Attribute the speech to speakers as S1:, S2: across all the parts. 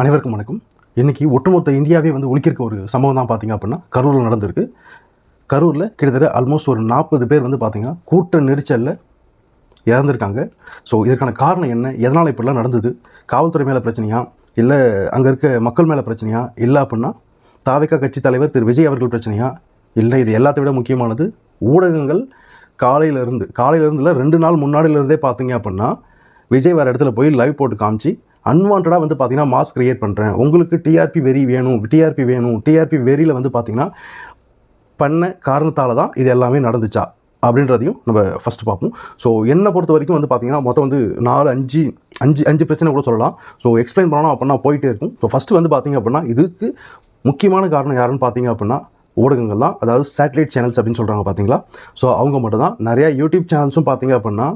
S1: அனைவருக்கும் வணக்கம். இன்றைக்கி ஒட்டுமொத்த இந்தியாவே வந்து ஒழிக்கிறக்க ஒரு சம்பவம் தான் பார்த்தீங்க அப்படின்னா கரூரில் நடந்திருக்கு. கரூரில் கிட்டத்தட்ட ஆல்மோஸ்ட் ஒரு நாற்பது பேர் வந்து பார்த்திங்கன்னா கூட்ட நெரிச்சலில் இறந்துருக்காங்க. ஸோ இதற்கான காரணம் என்ன? எதனால் இப்படிலாம் நடந்தது? காவல்துறை மேலே பிரச்சனையா? இல்லை அங்கே இருக்க மக்கள் மேலே பிரச்சனையா? இல்லை அப்படின்னா தாவேக்கா கட்சி தலைவர் திரு. விஜய் அவர்கள் பிரச்சனையா? இல்லை இது எல்லாத்தை விட முக்கியமானது ஊடகங்கள் காலையிலேருந்து காலையிலேருந்துல ரெண்டு நாள் முன்னாடியிலேருந்தே பார்த்தீங்க அப்படின்னா விஜய் வேறு இடத்துல போய் லைவ் போட்டு காமிச்சு அன்வான்டாக வந்து பார்த்தீங்கன்னா மாஸ் க்ரியேட் பண்ணுறேன் உங்களுக்கு டிஆர்பி வெறி வேணும் டிஆர்பி வேணும் டிஆர்பி வெறியில் வந்து பார்த்திங்கன்னா பண்ண காரணத்தால் தான் இது எல்லாமே நடந்துச்சா அப்படின்றதையும் நம்ம ஃபஸ்ட்டு பார்ப்போம். ஸோ என்னை பொறுத்த வரைக்கும் வந்து பார்த்திங்கன்னா மொத்தம் வந்து நாலு அஞ்சு அஞ்சு அஞ்சு பிரச்சனை கூட சொல்லலாம். ஸோ எக்ஸ்பிளைன் பண்ணணும் அப்படின்னா போயிட்டே இருக்கும். ஸோ ஃபஸ்ட்டு வந்து பார்த்திங்க அப்படின்னா இதுக்கு முக்கியமான காரணம் யாருன்னு பார்த்தீங்க அப்படின்னா ஊடகங்கள் தான் அதாவது சேட்டலைட் சேனல்ஸ் அப்படின்னு சொல்கிறாங்க பார்த்தீங்களா ஸோ அவங்க மட்டும் தான் நிறையா யூடியூப் சேனல்ஸும் பார்த்தீங்க அப்படின்னா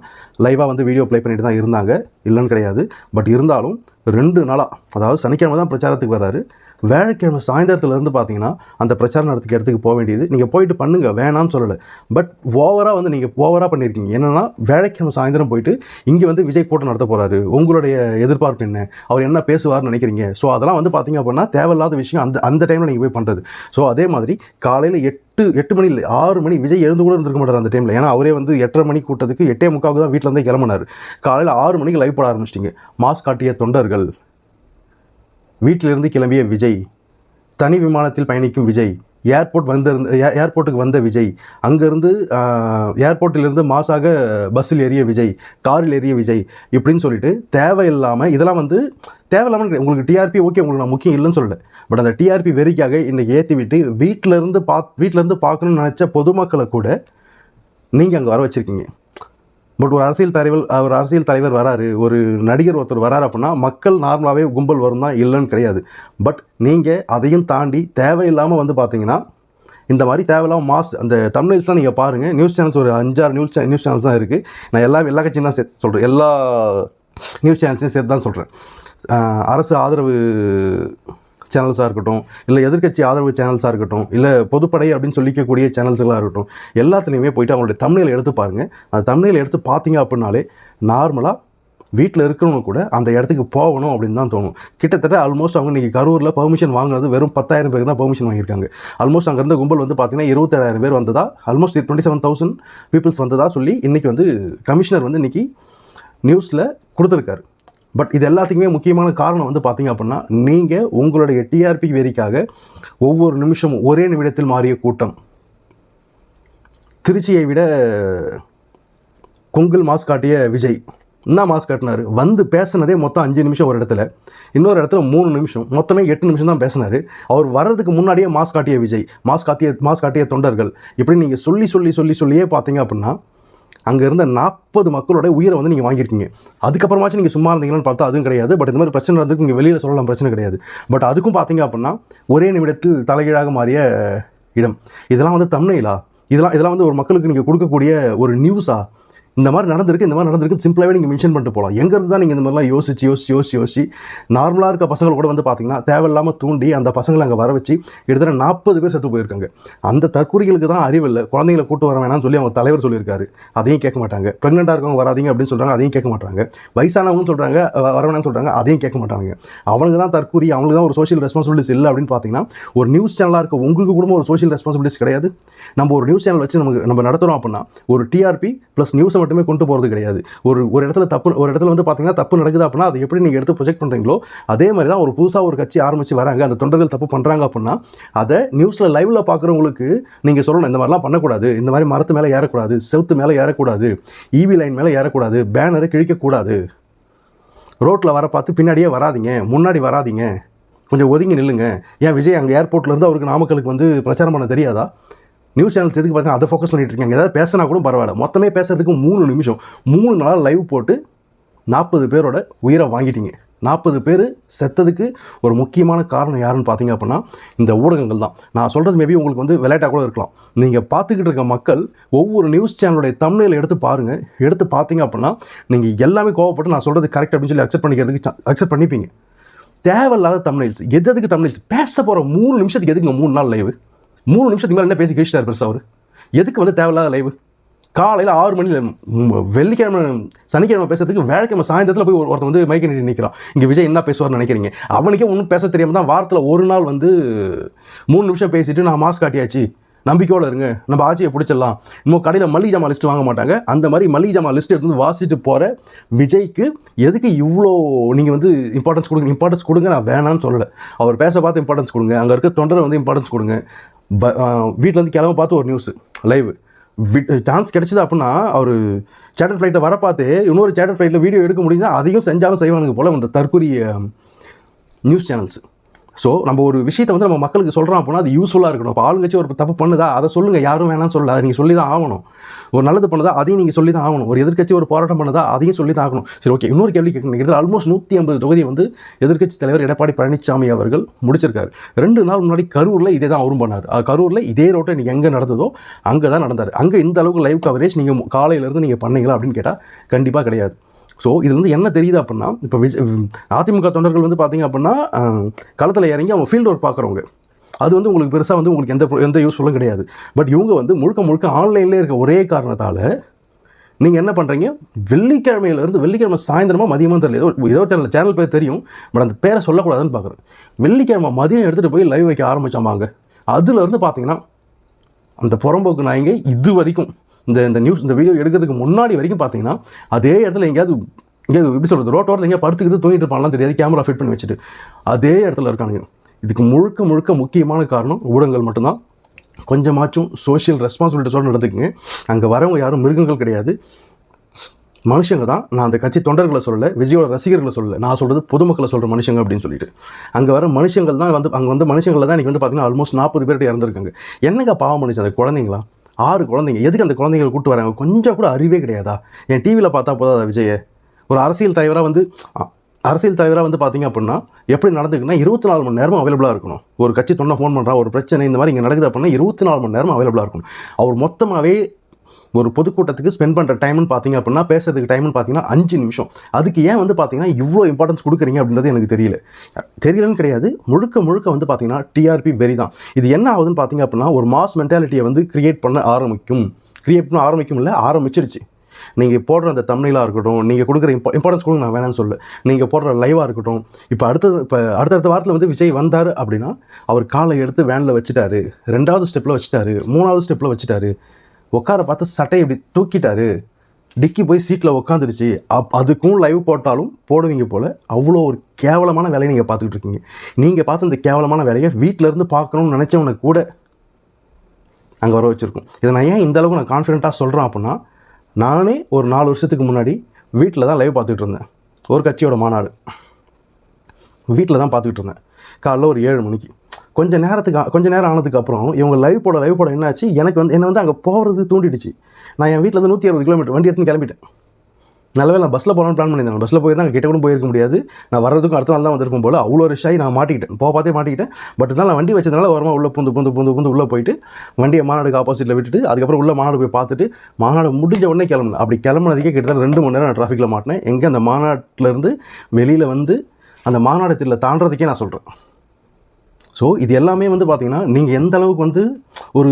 S1: லைவாக வந்து வீடியோ ப்ளே பண்ணிட்டு தான் இருந்தாங்க. இல்லைன்னு கிடையாது. பட் இருந்தாலும் ரெண்டு நாளாக அதாவது சனிக்கிழமை தான் பிரச்சாரத்துக்கு வராரு. வேலைக்கிழமை சாயந்தரத்துலேருந்து பார்த்தீங்கன்னா அந்த பிரச்சாரம் நடத்துக்கு இடத்துக்கு போக வேண்டியது. நீங்கள் போயிட்டு பண்ணுங்கள் வேணாம்னு சொல்லலை. பட் ஓவராக வந்து நீங்கள் ஓவராக பண்ணியிருக்கீங்க என்னென்னா வேலைக்கிழமை சாயந்தரம் போயிட்டு இங்கே வந்து விஜய் கூட்டம் நடத்த போகிறாரு உங்களுடைய எதிர்பார்ப்பு என்ன? அவர் என்ன பேசுவார்னு நினைக்கிறீங்க? ஸோ அதெல்லாம் வந்து பார்த்தீங்க அப்படின்னா தேவையில்லாத விஷயம் அந்த அந்த டைமில் நீங்கள் போய் பண்ணுறது ஸோ அதே மாதிரி காலையில் எட்டு எட்டு மணி இல்லை ஆறு மணி விஜய் எழுந்து கூட இருந்திருக்க மாட்டார் அந்த டைமில் ஏன்னா அவரே வந்து எட்டரை மணி கூட்டத்துக்கு எட்டே முக்காவுக்கு தான் வீட்டில் இருந்தே கிளம்பினார். காலையில் ஆறு மணிக்கு லைவ் போட ஆரம்பிச்சிட்டிங்க. மாஸ்க் காட்டிய தொண்டர்கள். வீட்டிலிருந்து கிளம்பிய விஜய் தனி விமானத்தில் பயணிக்கும் விஜய் ஏர்போர்ட் வந்திருந்த ஏர்போர்ட்டுக்கு வந்த விஜய் அங்கேருந்து ஏர்போர்ட்டிலிருந்து மாசாக பஸ்ஸில் ஏறிய விஜய் காரில் ஏறிய விஜய் இப்படின்னு சொல்லிட்டு தேவையில்லாமல் இதெல்லாம் வந்து தேவையில்லாமல் உங்களுக்கு டிஆர்பி ஓகே உங்களுக்கு நான் முக்கியம் இல்லைன்னு சொல்லலை. பட் அந்த டிஆர்பி வெறிக்காக இன்றைக்கி ஏற்றி விட்டு வீட்டிலேருந்து பா வீட்டிலேருந்து பார்க்கணும்னு நினச்ச பொதுமக்களை கூட நீங்கள் அங்கே வர வச்சுருக்கீங்க. பட் ஒரு அரசியல் தலைவர் ஒரு அரசியல் தலைவர் வராரு ஒரு நடிகர் ஒருத்தர் வராரு அப்படின்னா மக்கள் நார்மலாகவே கும்பல் வரும் தான் இல்லைன்னு கிடையாது. பட் நீங்கள் அதையும் தாண்டி தேவையில்லாமல் வந்து பார்த்தீங்கன்னா இந்த மாதிரி தேவையில்லாமல் மாஸ் அந்த தமிழ்ஸ்லாம் நீங்கள் பாருங்கள் நியூஸ் சேனல்ஸ் ஒரு அஞ்சாறு நியூஸ் நியூஸ் சேனல்ஸ் தான் இருக்குது நான் எல்லா எல்லா கட்சியும் தான் சேர்த்து சொல்கிறேன் எல்லா நியூஸ் சேனல்ஸையும் சேர்த்து தான் சொல்கிறேன் அரசு ஆதரவு சேனல்ஸாக இருக்கட்டும் இல்லை எதிர்க்கட்சி ஆதரவு சேனல்ஸாக இருக்கட்டும் இல்லை பொதுப்படை அப்படின்னு சொல்லிக்கக்கூடிய சேனல்ஸ்களாக இருக்கட்டும் எல்லாத்துலேயுமே போயிட்டு அவங்களுடைய தமிழில் எடுத்து பாருங்கள் அந்த தமிழில் எடுத்து பார்த்தீங்க அப்படின்னாலே நார்மலாக வீட்டில் இருக்கிறவங்க கூட அந்த இடத்துக்கு போகணும் அப்படின்னு தான் தோணும். கிட்டத்தட்ட ஆல்மோஸ்ட் அவங்க இன்றைக்கி கரூரில் பெர்மிஷன் வாங்கினது வெறும் பத்தாயிரம் பேருக்கு தான் பெர்மிஷன் வாங்கியிருக்காங்க. ஆல்மோஸ்ட் அங்கே இருந்த கும்பல் வந்து பார்த்தீங்கன்னா இருபத்தேழாயிரம் பேர் வந்ததா? Almost twenty seven thousand peoples வந்ததா சொல்லி இன்றைக்கி வந்து கமிஷனர் வந்து இன்றைக்கி நியூஸில் கொடுத்துருக்காரு. பட் இது எல்லாத்துக்குமே முக்கியமான காரணம் வந்து பார்த்தீங்க அப்படின்னா நீங்கள் உங்களுடைய டிஆர்பி வெறிக்காக ஒவ்வொரு நிமிஷமும் ஒரே நிமிடத்தில் மாறிய கூட்டம். திருச்சியை விட கொங்கல் மாஸ் காட்டிய விஜய். என்ன மாஸ் காட்டினார்? வந்து பேசினதே மொத்தம் அஞ்சு நிமிஷம் ஒரு இடத்துல. இன்னொரு இடத்துல மூணு நிமிஷம். மொத்தமே எட்டு நிமிஷம் தான் பேசினார். அவர் வர்றதுக்கு முன்னாடியே மாஸ் காட்டிய விஜய். மாஸ் காட்டிய மாஸ் காட்டிய தொண்டர்கள். இப்படி நீங்கள் சொல்லி சொல்லி சொல்லி சொல்லியே பார்த்தீங்க அப்படின்னா அங்கே இருந்த நாற்பது மக்களோட உயிரை வந்து நீங்கள் வாங்கியிருக்கீங்க. அதுக்கப்புறமாச்சும் நீங்கள் சும்மா இருந்தீங்கன்னு பார்த்தா அதுவும் கிடையாது. பட் இந்த மாதிரி பிரச்சனை நடந்துக்கு நீங்கள் வெளியில் சொல்லலாம் பிரச்சனை கிடையாது. பட் அதுக்கும் பார்த்தீங்க அப்படின்னா ஒரே நிமிடத்தில் தலைகீழாக மாறிய இடம். இதெல்லாம் வந்து தமிழ்லா இதெல்லாம் இதெல்லாம் வந்து ஒரு மக்களுக்கு நீங்கள் கொடுக்கக்கூடிய ஒரு நியூஸா இந்த மாதிரி நடந்திருக்கு இந்த மாதிரி நடந்திருக்கு. சிம்பிளாகவே நீங்கள் மென்ஷன் பண்ணிட்டு போகலாம் எங்கேருந்து தான் நீங்கள் இந்த மாதிரிலாம் யோசிச்சு யோசிச்சு யோசிச்சு யோசிச்சு நார்மலாக இருக்க பசங்கள் கூட வந்து பார்த்தீங்கன்னா தேவையில்லாமல் தூண்டி அந்த பசங்களை அங்கே வர வச்சு கிட்டத்தட்ட நாற்பது பேர் செத்து போயிருக்காங்க. அந்த தற்கொலைகளுக்கு தான் அறிவில்லை குழந்தைங்களை கூட்டு வர வேணாம்னு சொல்லி அவங்க தலைவர் சொல்லியிருக்காரு. அதையும் கேட்க மாட்டாங்க. ப்ரெக்னெண்ட்டாக இருக்கவங்க வராதீங்க அப்படின்னு சொல்கிறாங்க அதையும் கேட்க மாட்டாங்க. வயசானவங்க சொல்கிறாங்க வர வேணாம்னு சொல்கிறாங்க அதையும் கேட்க மாட்டாங்க. அவங்க தான் தற்கூரி அவங்களுக்கு தான் ஒரு சோஷியல் ரெஸ்பான்சிபிலிட்டிஸ் இல்லை அப்படின்னு பார்த்தீங்கன்னா ஒரு நியூஸ் சேனலாக இருக்க உங்களுக்கு கூட ஒரு சோஷியல் ரெஸ்பான்சிபிலிட்டிஸ் கிடையாது. நம்ம ஒரு நியூஸ் சேனல் வச்சு நமக்கு நம்ம நடத்துகிறோம் அப்படின்னா ஒரு டிஆர்பி ப்ளஸ் நியூஸை மட்டுமே கொண்டு போகிறது கிடையாது. ஒரு ஒரு இடத்துல தப்பு ஒரு இடத்துல வந்து பார்த்தீங்கன்னா தப்பு நடக்குது அப்படின்னா அதை எப்படி நீங்கள் எடுத்து ப்ரொஜெக்ட் பண்ணுறீங்களோ அதே மாதிரி தான் ஒரு புதுசாக ஒரு கட்சி ஆரம்பித்து வராங்க அந்த தொண்டர்கள் தப்பு பண்ணுறாங்க அப்படின்னா அதை நியூஸில் லைவில் பார்க்குறவங்களுக்கு நீங்கள் சொல்லணும் இந்த மாதிரிலாம் பண்ணக்கூடாது. இந்த மாதிரி மரத்து மேலே ஏறக்கூடாது செவுத்து மேலே ஏறக்கூடாது ஈவி லைன் மேலே ஏறக்கூடாது பேனரை கிழிக்கக்கூடாது ரோட்டில் வர பார்த்து பின்னாடியே வராதீங்க முன்னாடி வராதீங்க. கொஞ்சம் ஒதுங்கி நில்லுங்க. ஏன் விஜய் அங்கே ஏர்போர்ட்லேருந்து அவருக்கு நாமக்கலுக்கு வந்து பிரச்சாரம் பண்ண தெரியாதா? நியூஸ் சேனல்ஸ் எதுக்கு பார்த்தீங்கன்னா அதை ஃபோக்கஸ் பண்ணிட்டு இருக்காங்க. ஏதாவது பேசினா கூட பரவாயில்ல. மொத்தமே பேசுறதுக்கு மூணு நிமிஷம். மூணு நாள் லைவ் போட்டு நாற்பது பேரோட உயிரை வாங்கிட்டீங்க. நாற்பது பேர் செத்ததுக்கு ஒரு முக்கியமான காரணம் யாருன்னு பார்த்தீங்க அப்படின்னா இந்த ஊடகங்கள் தான். நான் சொல்கிறது மேபி உங்களுக்கு வந்து விளையாட்டாக கூட இருக்கலாம். நீங்கள் பார்த்துக்கிட்டு இருக்க மக்கள் ஒவ்வொரு நியூஸ் சேனலுடைய தமிழில் எடுத்து பாருங்கள் எடுத்து பார்த்தீங்க அப்படின்னா நீங்கள் எல்லாமே கோவப்பட்டு நான் சொல்கிறது கரெக்ட் அப்படின்னு சொல்லி அக்செப்ட் பண்ணிக்கிறதுக்கு அக்செப்ட் பண்ணிப்பீங்க. தேவையில்லாத தமிழ்ஸ் எது எதுக்கு தமிழ்ஸ் பேச போகிற மூணு நிமிஷத்துக்கு எதுக்குங்க மூணு நாள் லைவு மூணு நிமிஷத்துக்கு மேலே என்ன பேசி கிழிச்சிட்டார் பெருசாக அவர்? எதுக்கு வந்து தேவையில்லாத லைவ் காலையில் ஆறு மணியில் வெள்ளிக்கிழமை சனிக்கிழமை பேசுறதுக்கு வேலைக்கிழமை சாயந்தரத்தில் போய் ஒரு- ஒருத்தன் வந்து மைக்க நீட்டி நிற்கிறான் இங்கே விஜய் என்ன பேசுவார்னு நினைக்கிறீங்க? அவனுக்கே ஒன்றும் பேச தெரியாமல் தான் வாரத்தில் ஒரு நாள் வந்து மூணு நிமிஷம் பேசிட்டு நான் மாஸ்க் காட்டியாச்சு. நம்பிக்கையோடு இருங்க. நம்ம ஆட்சியை பிடிச்சிடலாம். இன்னும் கடையில் மளிகை ஜாமான் லிஸ்ட் வாங்க மாட்டாங்க. அந்த மாதிரி மளிகை ஜாமான் லிஸ்ட் எடுத்து வந்து வாசிட்டு போகிற விஜய்க்கு எதுக்கு இவ்வளோ நீங்கள் வந்து இம்பார்ட்டன்ஸ் கொடுங்க இம்பார்ட்டன்ஸ் கொடுங்க நான் வேணாம்னு சொல்லலை. அவர் பேச பார்த்து இம்பார்ட்டன்ஸ் கொடுங்க. அங்கே இருக்க தொண்டரை வந்து இம்பார்ட்டன்ஸ் கொடுங்க. வீட்டிலேருந்து கிளம்ப பார்த்து ஒரு நியூஸ் லைவ் சான்ஸ் கிடச்சிது அப்படின்னா அவர் சேட்டர் ஃப்ளைட்டை வர பார்த்து இன்னொரு சேட்டர் ஃப்ளைட்டில் வீடியோ எடுக்க முடிஞ்சால் அதையும் செஞ்சாலும் செய்வானுங்க போல் இந்த தற்கொரிய நியூஸ் சேனல்ஸ் ஸோ நம்ம ஒரு விஷயத்தை வந்து நம்ம மக்களுக்கு சொல்கிறோம் அப்படின்னா அது யூஸ்ஃபுல்லாக இருக்கணும். இப்போ ஆளுங்கட்சி ஒரு தப்பு பண்ணுதா? அதை சொல்லுங்கள் யாரும் வேணாம்னு சொல்லல. அதை நீங்கள் சொல்லி தான் ஆகணும். ஒரு நல்லது பண்ணுதா? அதையும் நீங்கள் சொல்லி தான் ஆகணும். ஒரு எதிர்க்கட்சி ஒரு போராட்டம் பண்ணுதா? அதையும் சொல்லி தான் ஆகணும். சரி ஓகே இன்னொரு கேள்வி கேட்கணும். இதில் ஆல்மோஸ்ட் நூற்றி ஐம்பது தொகுதி வந்து எதிர்க்கட்சி தலைவர் எடப்பாடி பழனிசாமி அவர்கள் முடிச்சிருக்காரு. ரெண்டு நாள் முன்னாடி கரூரில் இதே தான் அவரும் பண்ணார். கரூரில் இதே ரோட்டை நீங்கள் எங்கே நடந்ததோ அங்கே தான் நடந்தார். அங்கே இந்த அளவுக்கு லைவ் கவரேஜ் நீங்கள் காலையிலேருந்து நீங்கள் பண்ணீங்களா அப்படின்னு கேட்டால் கண்டிப்பாக கிடையாது. ஸோ இது வந்து என்ன தெரியுது அப்படின்னா இப்போ விஜய் அதிமுக தொண்டர்கள் வந்து பார்த்தீங்க அப்படின்னா களத்தில் இறங்கி அவங்க ஃபீல்டு ஒர்க் பார்க்குறவங்க அது வந்து உங்களுக்கு பெருசாக வந்து உங்களுக்கு எந்த எந்த யூஸ்ஃபுல்லும் கிடையாது. பட் இவங்க வந்து முழுக்க முழுக்க ஆன்லைன்லேயே இருக்க ஒரே காரணத்தால் நீங்கள் என்ன பண்ணுறீங்க வெள்ளிக்கிழமையிலேருந்து வெள்ளிக்கிழமை சாயந்தரமாக மதியமாக தெரியல. ஏதோ ஏதோ சேனல் சேனல் பேர் தெரியும். பட் அந்த பேரை சொல்லக்கூடாதுன்னு பார்க்குறேன் வெள்ளிக்கிழமை மதியம் எடுத்துகிட்டு போய் லைவ் வைக்க ஆரம்பிச்சாமாங்க. அதுலேருந்து பார்த்தீங்கன்னா அந்த புறம்போக்கு நாய்ங்க இது வரைக்கும் இந்த இந்த நியூஸ் இந்த வீடியோ எடுக்கிறதுக்கு முன்னாடி வரைக்கும் பார்த்தீங்கன்னா அதே இடத்துல எங்கேயாவது எங்கேயாவது எப்படி சொல்கிறது ரோட்டோரில் எங்கேயா படுத்துக்கிட்டு தூங்கிட்டு தெரியாது. கேமரா ஃபிட் பண்ணி வச்சுட்டு. அதே இடத்துல இருக்கானுங்க. இதுக்கு முழுக்க முழுக்க முக்கியமான காரணம் ஊடகங்கள் மட்டும்தான். கொஞ்சமாச்சும் சோஷியல் ரெஸ்பான்சிபிலிட்டிஸோடு நடந்துக்குங்க. அங்கே வரவங்க யாரும் மிருகங்கள் கிடையாது. மனுஷங்க தான். நான் அந்த கட்சி தொண்டர்களை சொல்லலை விஜயோட ரசிகர்களை சொல்லலை. நான் சொல்கிறது பொதுமக்களை சொல்கிற மனுஷங்க அப்படின்னு சொல்லிட்டு. அங்கே வர மனுஷங்கள் தான் வந்து அங்கே வந்து மனுஷங்களை தான் இன்றைக்கி வந்து பார்த்தீங்கன்னா ஆல்மோஸ்ட் நாற்பது பேர்கிட்ட இறந்துருக்காங்க. என்னங்க பாவம் மனுஷன் அந்த குழந்தைங்களா? ஆறு குழந்தைங்க. எதுக்கு அந்த குழந்தைங்களை கூட்டு வராங்க? கொஞ்சம் கூட அறிவே கிடையாதா? என் டிவியில் பார்த்தா போதாதா விஜய? ஒரு அரசியல் தலைவராக வந்து அ- அரசியல் தலைவராக வந்து பார்த்தீங்க அப்படின்னா எப்படி நடந்துக்குன்னா இருபத்தி நாலு மணி நேரமும் அவைலபிளாக இருக்கணும். ஒரு கட்சி தொண்டை ஃபோன் பண்ணுறா ஒரு பிரச்சனை இந்த மாதிரி இங்கே நடக்குது அப்படின்னா இருபத்தி நாலு மணி நேரமும் அவைலபிளாக இருக்கணும். அவர் மொத்தமாகவே ஒரு பொதுக்கூட்டத்துக்கு ஸ்பெண்ட் பண்ணுற டைம்னு பார்த்தீங்க அப்படின்னா பேசுறதுக்கு டைம்னு பார்த்தீங்கன்னா அஞ்சு நிமிஷம். அதுக்கு ஏன் வந்து பார்த்தீங்கன்னா இவ்வளோ இம்பார்ட்டன்ஸ் கொடுக்குறீங்க அப்படின்றது எனக்கு தெரியல. தெரியலன்னு கிடையாது. முழுக்க முழுக்க வந்து பார்த்தீங்கன்னா டிஆர்பி வெரி தான். இது என்ன ஆகுதுன்னு பார்த்தீங்க அப்படின்னா ஒரு மாஸ் மென்டாலிட்டியை வந்து கிரியேட் பண்ண ஆரம்பிக்கும். கிரியேட் பண்ண ஆரம்பிக்கும் இல்லை ஆரம்பிச்சிருச்சு. நீங்கள் போடுற அந்த தமிழாக இருக்கட்டும் நீங்கள் கொடுக்குற இம்பா இம்பார்ட்டன்ஸ் கொடுங்க நான் வேணாம்னு சொல்ல நீங்கள் போடுற லைவாக இருக்கட்டும் இப்போ அடுத்தது இப்போ அடுத்தடுத்த வாரத்தில் வந்து விஜய் வந்தார் அப்படின்னா அவர் காலை எடுத்து வேனில் வச்சுட்டாரு. ரெண்டாவது ஸ்டெப்பில் வச்சுட்டாரு. மூணாவது ஸ்டெப்பில் வச்சுட்டாரு. உட்கார பார்த்து சட்டையை இப்படி தூக்கிட்டாரு. டிக்கி போய் சீட்டில் உட்காந்துருச்சு அப் அதுக்கும் லைவ் போட்டாலும் போடுவீங்க போல். அவ்வளோ ஒரு கேவலமான வேலையை நீங்கள் பார்த்துக்கிட்டு இருக்கீங்க. நீங்கள் பார்த்து இந்த கேவலமான வேலையை வீட்டில் இருந்து பார்க்கணும்னு நினச்சவனை கூட அங்கே வர வச்சுருக்கோம். இதை நான் ஏன் இந்த அளவுக்கு நான் கான்ஃபிடென்ட்டாக சொல்கிறேன் அப்படின்னா நானே ஒரு நாலு வருஷத்துக்கு முன்னாடி வீட்டில் தான் லைவ் பார்த்துக்கிட்டு இருந்தேன். ஒரு கட்சியோட மாநாடு. வீட்டில் தான் பார்த்துக்கிட்டு இருந்தேன். காலைல ஒரு ஏழு மணிக்கு. கொஞ்ச நேரத்துக்கு கொஞ்சம் நேரம் ஆனதுக்கு அப்புறம் இவங்க லைவ் போட லைவ் போட என்னாச்சு? எனக்கு வந்து என்னை வந்து அங்கே போகிறது தூண்டிடுச்சு. நான் என் வீட்டில் இருந்து நூற்றி அறுபது கிலோமீட்டர் வண்டி எடுத்து கிளம்பிட்டேன். நல்லவே நான் பஸ்ஸில் போகலான்னு பிளான் பண்ணியிருந்தேன். பஸ்ஸில் போயிருந்தா அங்கே கிட்ட கூட போயிருக்க முடியாது. நான் வர்றதுக்கும் அடுத்த நாள் தான் வந்திருக்கும் போல். அவ்வளோ ஒரு ஆகி நான் மாட்டிக்கிட்டேன். போக பார்த்தே மாட்டிக்கிட்டேன். பட் இருந்தாலும் நான் வண்டி வச்சதுனால வரமா உள்ளே புந்து புந்து புந்து புந்து உள்ளே போயிட்டு வண்டியை மாநாடுக்கு ஆப்போசிட்டில் விட்டுட்டு அதுக்கப்புறம் உள்ள மாநாடு போய் பார்த்துட்டு மாநாடு முடிஞ்ச உடனே கிளம்புனேன். அப்படி கிளம்புனதுக்கே கிட்டத்தட்ட ரெண்டு மணி நேரம் நான் டிராஃபிக்கில் மாட்டினேன். எங்கே அந்த மாநாட்டிலேருந்து வெளியில் வந்து அந்த மாநாடு மாநாடத்தில் தாண்டதுக்கே நான் சொல்கிறேன் ஸோ இது எல்லாமே வந்து பார்த்தீங்கன்னா நீங்கள் எந்த அளவுக்கு வந்து ஒரு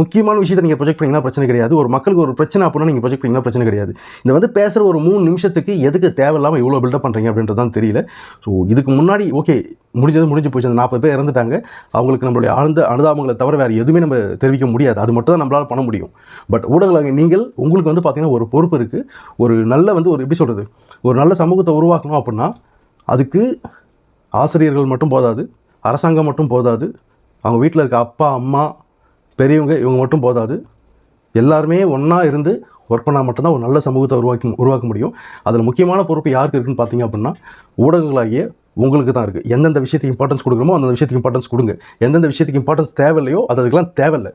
S1: முக்கியமான விஷயத்தை நீங்கள் ப்ரொஜெக்ட் பண்ணிங்கன்னா பிரச்சனை கிடையாது. ஒரு மக்களுக்கு ஒரு பிரச்சனை அப்படின்னா நீங்கள் ப்ரொஜெக்ட் பண்ணிங்கன்னா பிரச்சனை கிடையாது. இந்த வந்து பேசுகிற ஒரு மூணு நிமிஷத்துக்கு எதுக்கு தேவையில்லாமல் இவ்வளோ பில்டப் பண்ணுறீங்க அப்படின்றது தான் தெரியல. ஸோ இதுக்கு முன்னாடி ஓகே முடிஞ்சது முடிஞ்சு போச்சு. அந்த நாற்பது பேர் இறந்துட்டாங்க. அவங்களுக்கு நம்மளுடைய ஆழ்ந்த அனுதாபங்களை தவிர வேறு எதுவுமே நம்ம தெரிவிக்க முடியாது. அது மட்டும் தான் நம்மளால் பண்ண முடியும். பட் ஊடகங்கள் நீங்கள் உங்களுக்கு வந்து பார்த்தீங்கன்னா ஒரு பொறுப்பு இருக்குது ஒரு நல்ல வந்து ஒரு எப்படி சொல்கிறது ஒரு நல்ல சமூகத்தை உருவாக்கணும் அப்படின்னா அதுக்கு ஆசிரியர்கள் மட்டும் போதாது. அரசாங்கம் மட்டும் போதாது. அவங்க வீட்டில் இருக்க அப்பா அம்மா பெரியவங்க இவங்க மட்டும் போதாது. எல்லாருமே ஒன்றா இருந்து ஒர்க் பண்ணால் மட்டும்தான் ஒரு நல்ல சமூகத்தை உருவாக்கி உருவாக்க முடியும். அதில் முக்கியமான பொறுப்பு யாருக்கு இருக்குன்னு பார்த்தீங்க அப்படின்னா ஊடகங்களாகிய உங்களுக்கு தான் இருக்குது எந்தெந்த விஷயத்துக்கு இம்பார்ட்டன்ஸ் கொடுக்குறோமோ அந்த விஷயத்துக்கு இம்பார்ட்டன்ஸ் கொடுங்க. எந்தெந்த விஷயத்துக்கு இம்பார்ட்டன்ஸ் தேவையில்லையோ அது அதுக்கெல்லாம் தேவையில்லை.